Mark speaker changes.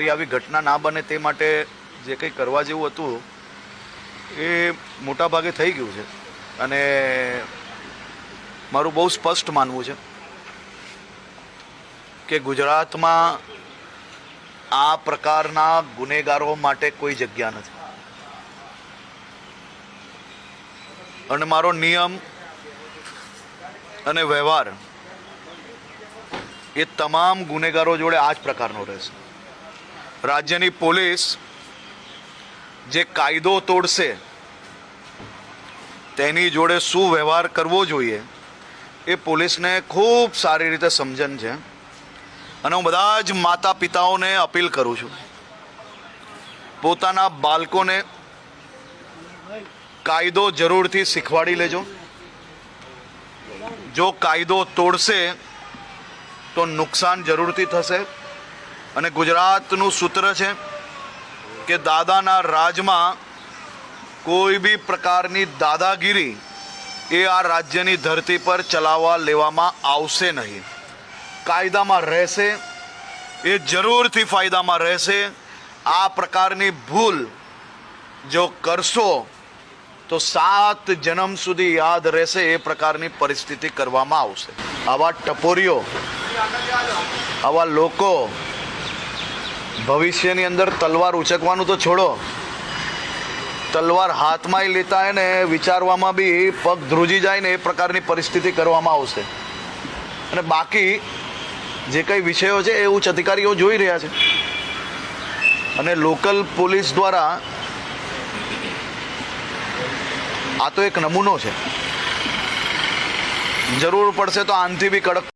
Speaker 1: ફરી આવી ઘટના ના બને તે માટે જે કંઈ કરવા જેવું હતું, એ મોટાભાગે થઈ ગયું છે. અને મારું બહુ સ્પષ્ટ માનવું છે કે ગુજરાતમાં આ પ્રકારના ગુનેગારો માટે કોઈ જગ્યા નથી. અને મારો નિયમ અને વ્યવહાર એ તમામ ગુનેગારો જોડે આ જ પ્રકારનો રહેશે. રાજ્યની પોલીસ જે કાયદો તોડશે, તેની જોડે શું વ્યવહાર કરવો જોઈએ, એ પોલીસને ખૂબ સારી રીતે સમજણ છે. અને હું બધા જ માતા પિતાઓને અપીલ કરું છું, પોતાના બાળકોને કાયદો જરૂરથી શીખવાડી લેજો. જો કાયદો તોડશે, તો નુકસાન જરૂરથી થશે. અને ગુજરાતનું સૂત્ર છે કે દાદાના રાજમાં કોઈ બી પ્રકારની દાદાગીરી એ આ રાજ્યની ધરતી પર ચલાવવા લેવામાં આવશે નહીં. કાયદામાં રહેશે, એ જરૂરથી ફાયદામાં રહેશે. આ પ્રકારની ભૂલ જો કરશો, તો સાત જન્મ સુધી યાદ રહેશે, એ પ્રકારની પરિસ્થિતિ કરવામાં આવશે. આવા ટપોરીઓ, આવા લોકો ભવિષ્યની અંદર તલવાર ઉચકવાનું તો છોડો. તલવાર હાથમાં લેતા એને વિચારવામાં બી પગ ધ્રુજી જાય ને એ પ્રકારની પરિસ્થિતિ કરવામાં આવશે. અને બાકી જે કંઈ વિષયો છે એ ઉચ્ચ અધિકારીઓ જોઈ રહ્યા છે. અને લોકલ પોલીસ દ્વારા આ તો એક નમૂનો છે. જરૂર પડશે તો આનથી બી કડક